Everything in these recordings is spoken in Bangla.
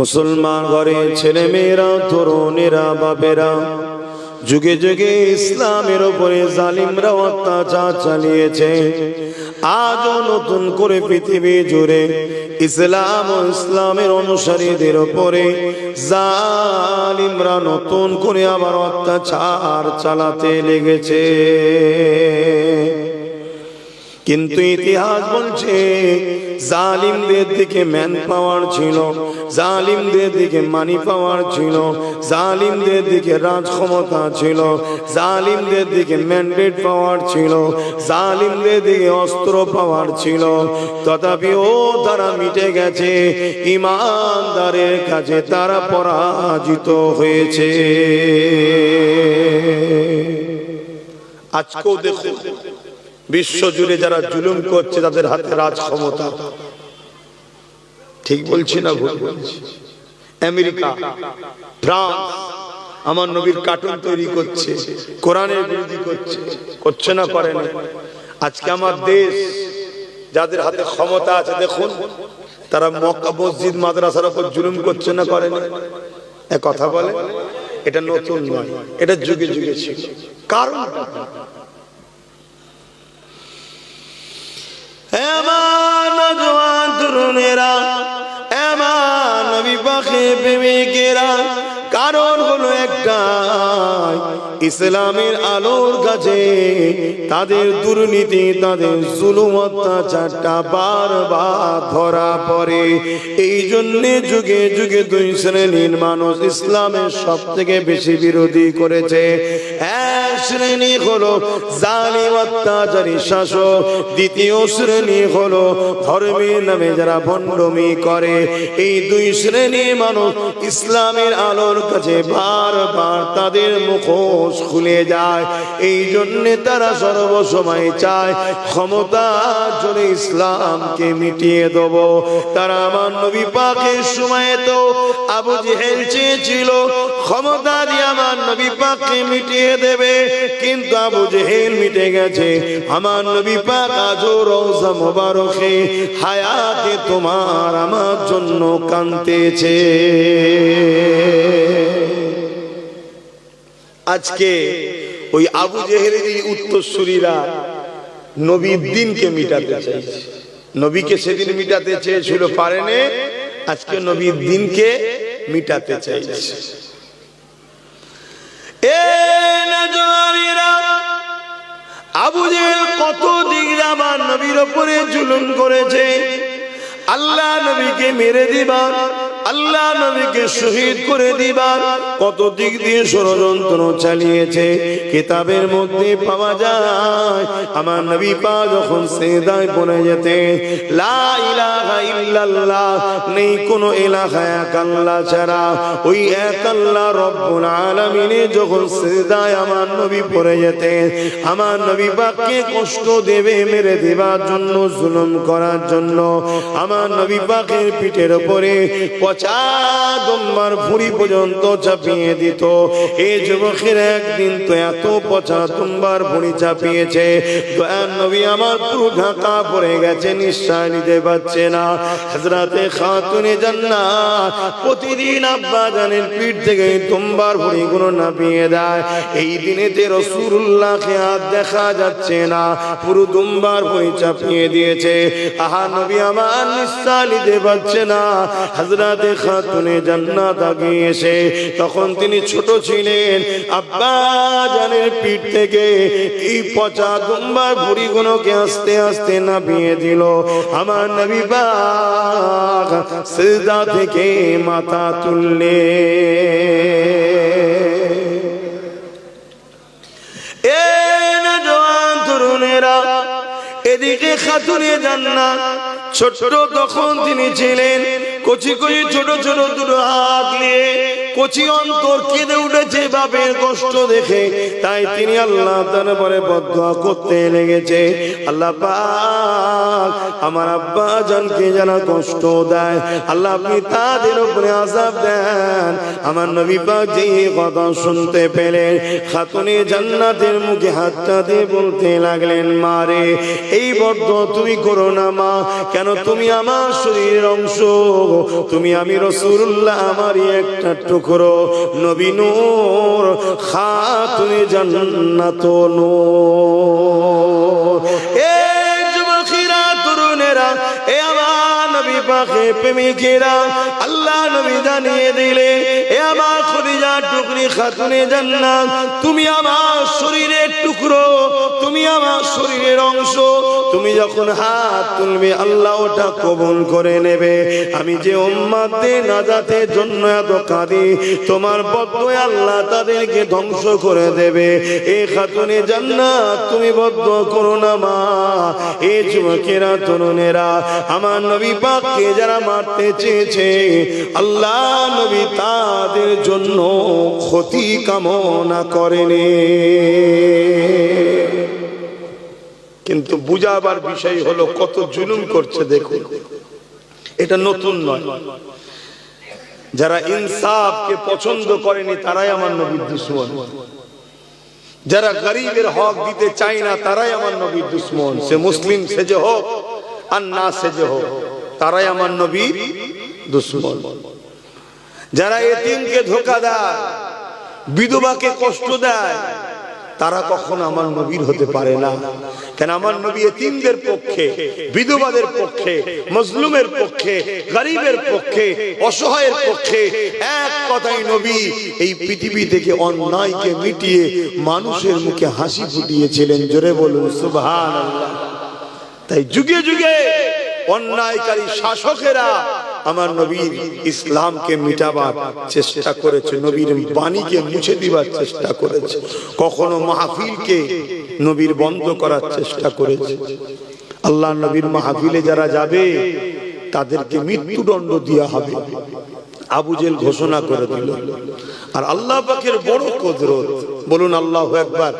মুসলমান ঘরে ছেলে মেয়েরা তরুণেরা, বাপেরা, যুগে যুগে ইসলামের উপরে জালিমরা অত্যাচার চালিয়েছে। আজও নতুন করে পৃথিবী জুড়ে ইসলাম ও ইসলামের অনুসারীদের উপরে জালিমরা নতুন করে আবার অত্যাচার চালাতে লেগেছে। কিন্তু ইতিহাস বলছে জালিমদের দিকে ম্যান পাওয়ার ছিল, জালিমদের দিকে মানি পাওয়ার ছিল, জালিমদের দিকে রাজ ক্ষমতা ছিল, জালিমদের দিকে ম্যান্ডেট পাওয়ার ছিল, জালিমদের দিকে অস্ত্র পাওয়ার ছিল। তথাপিও তারা মিটে গেছে, ইমানদারের কাছে তারা পরাজিত হয়েছে। আজকেও দেখো বিশ্ব জুড়ে যারা জুলুম করছে, তাদের হাতে রাজ ক্ষমতা ঠিক বলছি না ভুল বলছি? আমেরিকা, ফ্রান্স, আমার নবীর কার্টুন তৈরি করছে, কোরআনের বিরোধী করছে করছে না করে না আজকে আমার দেশ, যাদের হাতে ক্ষমতা আছে, দেখুন, তারা মক্কা, মসজিদ, মাদ্রাসার উপর জুলুম করছে না করে না এ কথা বলে, এটা নতুন নয়, এটা যুগে যুগে ছিল। কারণ এমন নজওয়ান তরুণেরা নবী পাখি প্রেমিকেরা ইসলামের আলোর কাছে তাদের দুর্নীতি, তাদের জুলুম, অত্যাচারটা বারবার ধরা পড়ে। এই জন্যে যুগে যুগে দুই শ্রেণির মানুষ ইসলামের সব থেকে বেশি বিরোধী করেছে। এক শ্রেণি হলো জালিম শাসক। দ্বিতীয় শ্রেণি হলো ধর্মের নামে যারা ভণ্ডমি করে। এই দুই শ্রেণির মানুষ ইসলামের আলোর কাছে বারবার তাদের মুখোশ খুলে যায়। এই জন্যে তারা সর্বসময় চায়, ক্ষমতা জন্য ইসলামকে মিটিয়ে দেব। তারা আমার নবী পাকের সময় তো আবু জেহেল চেয়েছিল, ক্ষমতা দিয়ে আমার নবী পাককে মিটিয়ে দেবে। কিন্তু আবু জেহেল মিটে গেছে, আমার নবী পাক আজও মোবারকে হায়াতে তোমার আমার জন্য কান্তেছে আজকে ওই আবু জেহেলের উত্তরসূরিরা নবীর দিনকে মিটাতে চাইছে। নবীকে সেদিন মিটাতে চেয়েছিল পারেনে আজকে নবীর দিনকে মিটাতে চাইছে। আবু জেহেল কত আমার নবীর ওপরে জুলুম করেছে। আল্লাহ নবীকে মেরে দিবার আল্লাহ নবীকে শহীদ করে দিবার কত দিক দিয়ে ষড়যন্ত্র চালিয়েছে। কিতাবের মধ্যে পাওয়া যায়, আমার নবী পা যখন সেদায় পড়ে যেতে নেই কোনো এলাকা এক আল্লাহ ছাড়া। ওই এক আল্লাহ রব্বুল আলামিনে যখন সেদায় আমার নবী পড়ে যেতে, আমার নবী পাককে কষ্ট দেবে মেরে দেবার জন্য, জুলুম করার জন্য। আমার নবী পাকের পিঠের উপরে পচা ভুড়ি পর্যন্ত চাপিয়ে দিত। যুবকের একদিন তো এত পচা ভুড়ি চাপিয়েছে। নবী আমার পুরো ঢাকা পড়ে গেছে নিঃশ্বাস নিতে পারছে না। হাজরাতে খাতুনে প্রতিদিন আব্বা জানের পিঠ থেকে তোমার ভুড়ি গুলো নাপিয়ে দেয়। এই রসুল্লাহকে আর দেখা যাচ্ছে না, পুরো দুম্বার ভুড়ি চাপিয়ে দিয়েছে। আহা নবী আমার নিঃশ্বাস নিতে পারছে না। হাজরাতে খাতুনে জান্নাত আগে এসে তখন তিনি ছোট ছিলেন। আব্বা জানের পিঠ থেকে এই পচা দুম্বার ভুড়িগুলোকে আস্তে আস্তে নামিয়ে দিল। আমার নবী পাক সিজদা থেকে মাথা তুললে এ এদিকে খাতুনে জান্নাত, ছোট্ট তখন তিনি ছিলেন। কচি কচি ছোট ছোট দুটো হাত নিয়ে কচি অন্তর কেঁদে উঠেছে বাপের কষ্ট দেখে। তাই তিনি আল্লাহ তারপরে বদয়া করতে লেগেছে। আল্লাহ আমার আব্বা জানকে যারা কষ্ট দেয়, আল্লাহ আপনি তাদের উপরে আজাব দেন। আমার নবী পাক যে কথা শুনতে পেলেন, খাতুনে জান্নাতের মুখে হাতটা দিয়ে বলতে লাগলেন মারে এই বদ্ধ তুমি করো না, মা। কেন তুমি আমার শরীরের অংশ? তুমি আমি রসুল্লাহ, আমারই একটা টুকরো নবী নূর, খাতুনে জান্নাত নূর। এ যুবকেরা তরুণেরা, এ আমার নবী পাখে প্রেমিকেরা, আল্লাহ নবী জানিয়ে দিলে এ আমার টুকরি খাতুনে জান্নাত, তুমি আমার শরীরের টুকরো, তুমি আমার শরীরের অংশ। তুমি যখন হাত তুলবে, আল্লাহ ওটা কবুল করে নেবে। আমি যে উম্মাদের নাজাতের জন্য এত কাঁদি, তোমার বদ্ধ আল্লাহ তাদেরকে ধ্বংস করে দেবে। এ খাতুনে জান্নাত, তুমি বদ্ধ করো না মা। এ যুবকেরা, তরুণেরা, আমার নবী পাককে যারা মারতে চেয়েছে, আল্লাহ নবী তাদের জন্য ক্ষতি কামনা করেনি। কিন্তু বুঝাবার বিষয় হলো কত জুলুম করছে দেখুন। এটা নতুন নয়। যারা ইনসাফকে পছন্দ করেনি, তারাই আমার নবীর দুশ্মন। যারা গরিবের হক দিতে চায় না, তারাই আমার নবীর দুশ্মন। সে মুসলিম সেজে হোক আর না সেজে হোক, তারাই আমার নবীর দুশ্মন। যারা এতিমকে ধোকা দেয় বিধবাকে কষ্ট দেয়, তারা কখনো আমার নবীর হতে পারে না। কেন আমার নবী এতিমদের পক্ষে, বিধবাদের পক্ষে, মজলুমের পক্ষে, গরিবের পক্ষে, অসহায়ের পক্ষে, এক কথাই নবী এই পৃথিবী থেকে অন্যায়কে মিটিয়ে মানুষের মুখে হাসি ফুটিয়েছিলেন। জোরে বলুন সুবহান তাই যুগে যুগে অন্যায়কারী শাসকেরা আমার নবীর ইসলামকে মিটাবার চেষ্টা করেছে, নবীর বাণীকে মুছে দিবার চেষ্টা করেছে, কখনো মাহফিলকে নবীর বন্ধ করার চেষ্টা করেছে। আল্লাহ নবীর মাহফিলে যারা যাবে, তাদেরকে মৃত্যুদণ্ড দেওয়া হবে। আবু জেল ঘোষণা করে দিল। আর আল্লাহ পাকের বড় কদরত। বলুন আল্লাহ একবার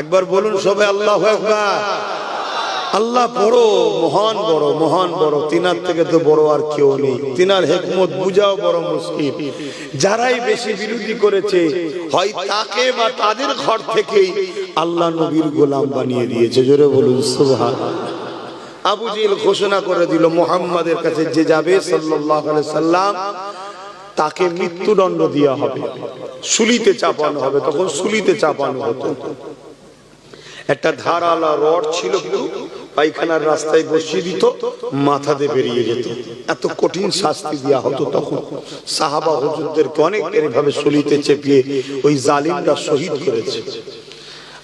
একবার বলুন সবাই আল্লাহ একবার আল্লাহ বড়, মহান বড় মহান বড়। তিনার থেকে তো বড় আর কেউ নেই। তিনার হেকমত বুঝাও বড় মুশকিল। যারাই বেশি বিরোধী করেছে, হয় তাকে বা তাদের ঘর থেকেই আল্লাহ নবীর গোলাম বানিয়ে দিয়েছে। জোরে বলুন সুবহান আবু জিল ঘোষণা করে দিল, মোহাম্মদের কাছে যে যাবে, সাল্লাল্লাহু আলাইহি সাল্লাম, তাকে মৃত্যুদণ্ড দেওয়া হবে। সুলিতে চাপানো হবে, তখন সুলিতে চাপানো হতো। একটা ধারালা রড ছিল পায়খানার রাস্তায় বসিয়ে দিত, মাথা দিয়ে বেরিয়ে যেত। এত কঠিন শাস্তি দেওয়া হতো তখন। সাহাবা হুজুরদেরকে অনেক এভাবে সলিতে চেপিয়ে ওই জালিমরা শহীদ করেছে।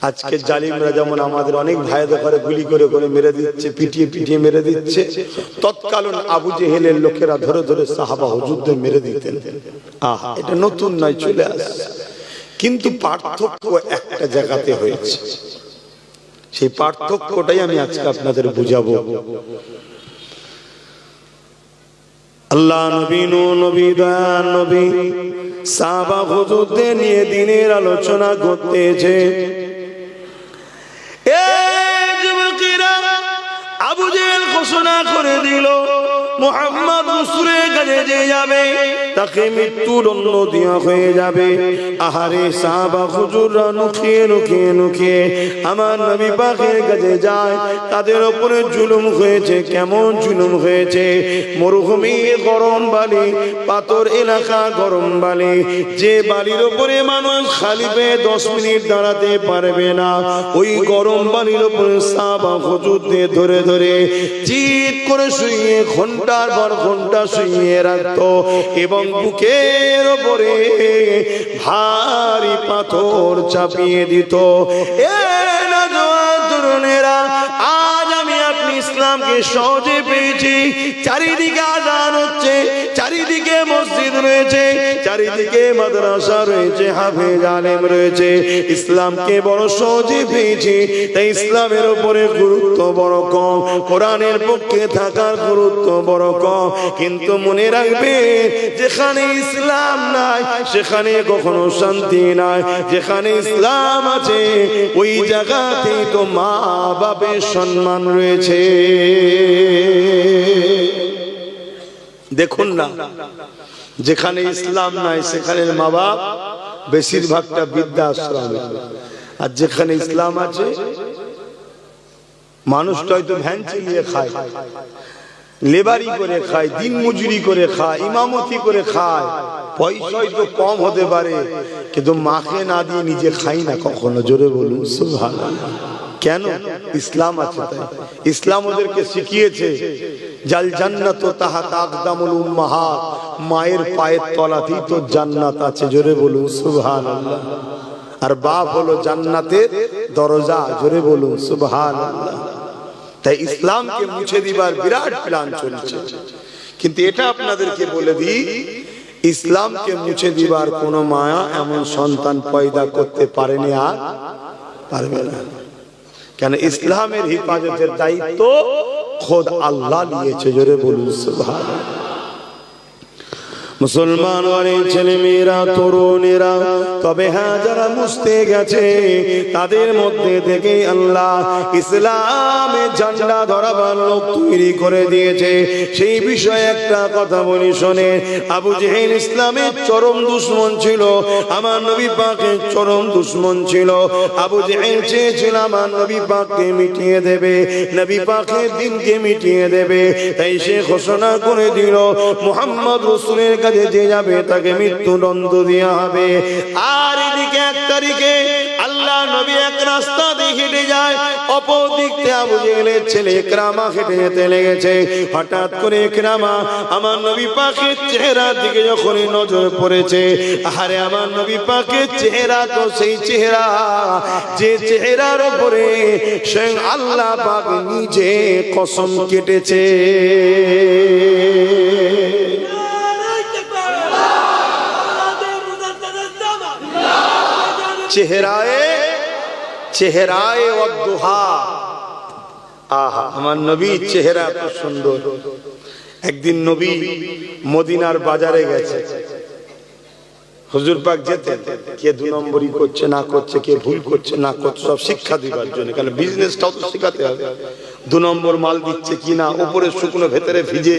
আজকে জালিমরা যেমন আমাদের অনেক ভাইদের ঘরে গুলি করে করে মেরে দিচ্ছে, পিটিয়ে পিটিয়ে মেরে দিচ্ছে, তৎকালীন আবু জেহেলের লোকেরা ধরে ধরে সাহাবা হুজুরদের মেরে দিতেন। আহ, এটা নতুন নয়, চলে আসছে। কিন্তু পার্থক্য একটা জায়গাতে হয়েছে। সেই পার্থক্যটাই আমি আজকে আপনাদের বুঝাবো। আল্লাহ নবী নো নবী দয়া নবী সাবা হুজুরদের নিয়ে দিনের আলোচনা করতেছে। এ যুবকেরা, আবু জেহেল ঘোষণা করে মোহাম্মদ রসুলের কাছে যে যাবে, তাকে মৃত্যুদণ্ড দেওয়া হয়ে যাবে। আহারে সাহাবা হুজুররা নুখিয়ে নুখিয়ে নুখিয়ে আমার নবী পাখের কাছে যায়, তাদের ওপরে জুলুম হয়েছে, কেমন জুলুম হয়েছে? মরুভূমি গরম বালি, পাথর এলাকা গরম বালি, যে বালির ওপরে মানুষ খালি পেয়ে দশ মিনিট দাঁড়াতে পারবে না, ওই গরম বালির ওপরে সাহাবা হুজুরদের ধরে ধরে চিৎ করে শুয়ে ঘণ্টার পর ঘণ্টা শুয়ে রাখত এবং বুকের ওপরে ভারী পাথর চাপিয়ে দিত। সহজে পেয়েছি। চারিদিকে আদান হচ্ছে, চারিদিকে মসজিদ রয়েছে। চারিদিকে মাদ্রাসা রয়েছে, হাফেজ আলেম রয়েছে, ইসলামকে বড় সহজে পেয়েছি তাই ইসলামের উপরে গুরুত্ব বড় কম, কোরআনের পক্ষে থাকার গুরুত্ব বড় কম। কিন্তু মনে রাখবে, যেখানে ইসলাম নাই, সেখানে কখনো শান্তি নাই। যেখানে ইসলাম আছে, ওই জায়গাতেই তো মা বাপের সম্মান রয়েছে। দেখুন না যেখানে ইসলাম নাই সেখানে মা বাপ বেশিরভাগটা বৃদ্ধাশ্রম। আর যেখানে ইসলাম আছে, মানুষটা হয়তো ভ্যান চালিয়ে খায়, লেবারি করে খায়, দিন মজুরি করে খায়, ইমামতি করে খায়, পয়সা হয়তো কম হতে পারে, কিন্তু মাকে না দিয়ে নিজে খাই না, কখনো জোরে বলুন, সুবহানাল্লাহ। কেন ইসলাম আছে? তাই ইসলাম ওদেরকে শিখিয়েছে, জাল জান্নাত তাহা তাকদামুল উম্মাহাত মায়ের পায়ের তলাতেই তো জান্নাত আছে, জোরে বলুন, সুবহানাল্লাহ। আর বাপ হলো জান্নাতের দরজা, জোরে বলুন, সুবহানাল্লাহ। তাই ইসলামকে মুছে দিবার বিরাট প্ল্যান চলছে। কিন্তু এটা আপনাদেরকে বলে দিই, ইসলামকে মুছে দিবার কোন মায়া এমন সন্তান পয়দা করতে পারেনি আর পারবে না। কেন ইসলামের হিফাজতের দায়িত্ব খোদ আল্লাহ নিয়েছে জোরে বলুন সুবহানাল্লাহ। মুসলমান অনেক ছেলে মেয়েরা, তরুণেরা। তবে হ্যাঁ যারা মুছতে গেছে, তাদের মধ্যে থেকে আল্লাহ ইসলামে ঝান্ডা ধরাবার লোক তৈরি করে দিয়েছে। সেই বিষয়ে একটা কথা বলি, শোনে। আবু জেহেল ইসলামের চরম দুশ্মন ছিল, আমার নবী পাকের চরম দুশ্মন ছিল। আবু জেহেল চেয়েছিল আমার নবী পাককে মিটিয়ে দেবে, নবী পাকের দিনকে মিটিয়ে দেবে। তাই সে ঘোষণা করে দিল, মোহাম্মদ রসুলের কাছে যে যাবে তাকে মৃত্যুদণ্ড দেওয়া হবে। আর এদিকে এক তারিখে আল্লাহ নবী এক রাস্তা দিয়ে হেঁটে যায়। দিক যখন পড়েছে আরে আমার নবী চেহারা সেই চেহারা। যে আল্লাহ নিজে কসম কেটেছে। চেহারায় চেহারায় অদ্দোহা। আহা, আমার নবী চেহারা এত সুন্দর। একদিন নবী মদিনার বাজারে গেছে। হুজুর পাক যেতেন, কে দু নম্বরই করছে, না করছে, কে ভুল করছে, না করছে, সব শিক্ষা দিবার জন্য কারণ বিজনেসটাও তো শেখাতে হবে। দু নম্বর মাল দিচ্ছে কি না উপরে শুকনো ভেতরে ভিজে,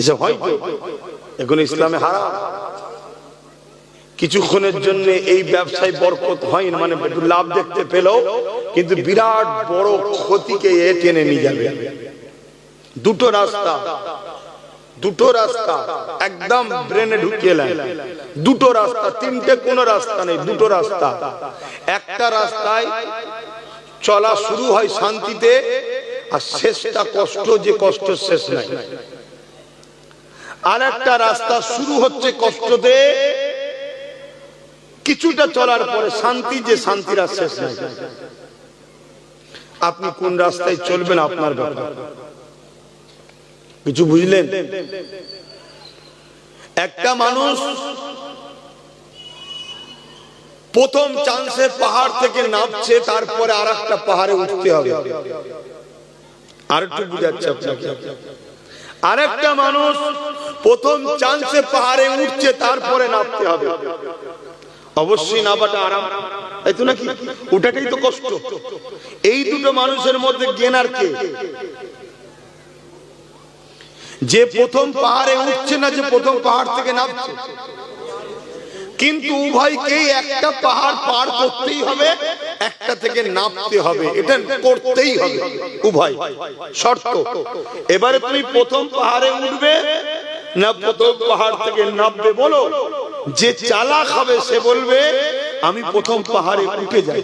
এসব হয় তো? এখন ইসলামে হারাম। কিছুক্ষণের জন্য এই ব্যবসায় বরকত হয় না মানে একটু লাভ দেখতে পেলেও, কিন্তু বিরাট বড় ক্ষতিকে এ টেনে নিয়ে যাবে। দুটো রাস্তা দুটো রাস্তা, একদম ব্রেনে ঢুকিয়ে নেয় দুটো রাস্তা, তিনটে কোনো রাস্তা নেই, দুটো রাস্তা। একটা রাস্তায় চলা শুরু হয় শান্তিতে, আর শেষটা কষ্ট, যে কষ্ট শেষ নাই। আর একটা রাস্তা শুরু হচ্ছে কষ্টতে কিছুটা চলার পরে শান্তি যে শান্তির আর শেষ নাই। আপনি কোন রাস্তায় চলবেন আপনার ব্যাপার। কিছু বুঝলেন? একটা মানুষ প্রথম চান্সে পাহাড় থেকে নামছে, তারপরে আর একটা পাহাড়ে উঠতে হবে। আর একটু বুঝাচ্ছে আপনাকে। আরেকটা মানুষ প্রথম চান্সে পাহাড়ে উঠছে, তারপরে নামতে হবে। অবশ্যই নামাটা আরাম। তাই তো নাকি? ওটাটাই তো কষ্ট। এই দুটো মানুষের মধ্যে জ্ঞানার কে? যে প্রথম পাহাড়ে উঠছে না, যে প্রথম পাহাড় থেকে নামছে। কিন্তু উভয়কেই একটা পাহাড় পার করতেই হবে, একটা থেকে নামতে হবে। এটা করতেই হবে, উভয়। শর্ত। এবারে তুমি প্রথম পাহাড়ে উঠবে না, প্রথম পাহাড় থেকে নামবে বলো? যে চালাক হবে, সে বলবে, আমি প্রথম পাহাড়ে উঠে যাই।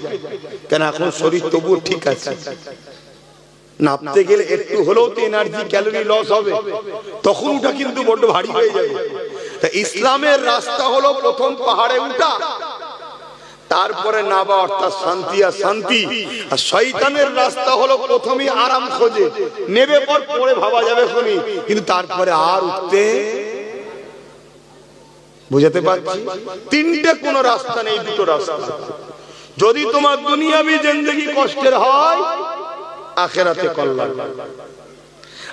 কেন, এখন শরীর তবুও ঠিক আছে। নামতে গেলে একটু হলেও তো এনার্জি ক্যালোরি লস হবে। তখন ওটা কিন্তু বড্ড ভারী হয়ে যাবে। তা ইসলামের রাস্তা হলো প্রথম পাহাড়ে উঠা, তারপরে নাবা অর্থাৎ শান্তি আর শান্তি। আর শয়তানের রাস্তা হলো প্রথমেই আরাম খোঁজে। নেবে পর পরে ভাবা যাবে শুনি। কিন্তু তারপরে আর উঠতে বুঝাতে পারছি? তিনটে কোন রাস্তা নেই, দুটো রাস্তা। যদি তোমার দুনিয়াবি জিন্দগি কষ্টের হয়, আখেরাতে কল্যাণ।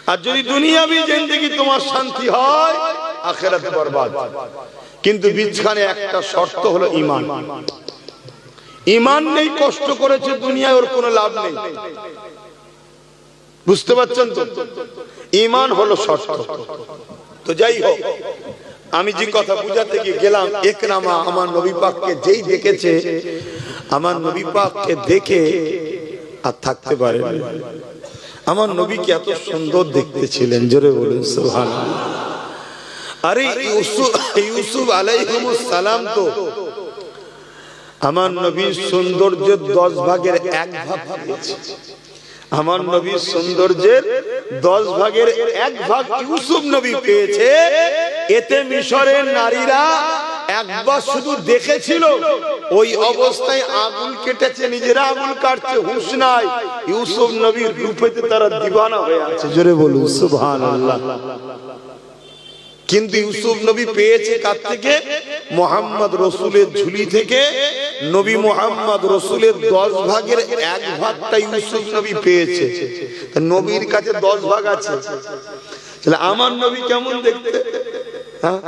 আর যদি দুনিয়াবি জিন্দগি তোমার শান্তি হয়, আখেরাতে বরবাদ। কিন্তু বিছখানে একটা শর্ত হলো ইমান। ইমান নেই, কষ্ট করেছে, দুনিয়ায় ওর কোনো লাভ নেই। বুঝতে পারছেন তো? ইমান হলো শর্ত। তো যাই হোক আমি যে কথা বুঝাতে গিয়ে গেলাম একরামা আমার নবী পাককে যেই দেখেছে, আমার নবী পাককে দেখে আর থাকতে পারে আমার নবীকে এত সুন্দর দেখতে ছিলেন জোরে বলুন সুহান আরে ইউসুফ ইউসুফ আলাইহিমুস সালাম তো। আমার নবীর সৌন্দর্যের দশ ভাগের এক ভাগ পেয়েছে আমার নবীর সৌন্দর্যের দশ ভাগের এক ভাগ ইউসুফ নবী পেয়েছে। এতে মিশরের নারীরা একবার শুধু দেখেছিল, ওই অবস্থায় আগুন কেটেছে, নিজেরা আগুন কাটছে, হুঁশ নাই। ইউসুফ নবীর রূপেতে তারা দিবানা হয়ে আছে। জোরে বলুন, সুবহানাল্লাহ। কিন্তু ইউসুফ নবী পেয়েছে কার থেকে? মোহাম্মদ রসুলের ঝুলি থেকে। নবী মোহাম্মদ রসুলের দশ ভাগের এক ভাগটা ইউসুফ নবী পেয়েছে। নবীর কাছে দশ ভাগ আছে। আমার নবী কেমন দেখতে? হ্যাঁ?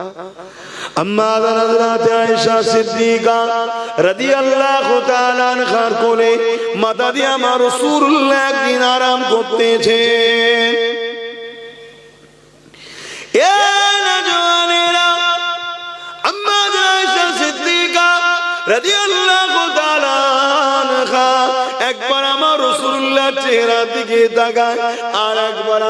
একদিন আরাম করতেছেন এ নজওয়ানেরা আম্মা আয়েশা সিদ্দিকা রাদিয়াল্লাহু তাআলা একবার আমার চেহারার দিকে তাকায় আর একবার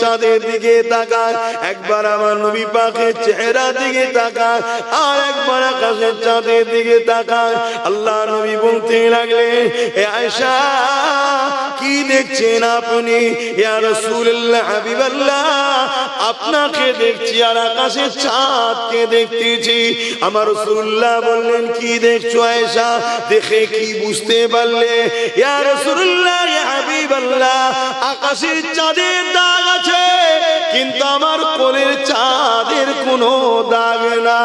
চাঁদের দিকে তাকায়। একবার আমার নবী পাকের চেহারা দিকে তাকায় আর একবার আকাশের চাঁদের দিকে তাকায়। আল্লাহ নবী বলতে লাগলেন, এ আয়েশা, কি দেখছেন আপনি? হাবিবাল্লাহ, আপনাকে দেখছি আর আকাশের চাঁদকে দেখতেছি। আমার রাসূলুল্লাহ বললেন, কি দেখছ আয়েশা? দেখে কি বুঝতে পারলে ইয়া রাসূলুল্লাহ, ইয়া হাবিবাল্লাহ আকাশের চাঁদের দাগ আছে, কিন্তু আমার কোলের চাঁদের কোনো দাগ না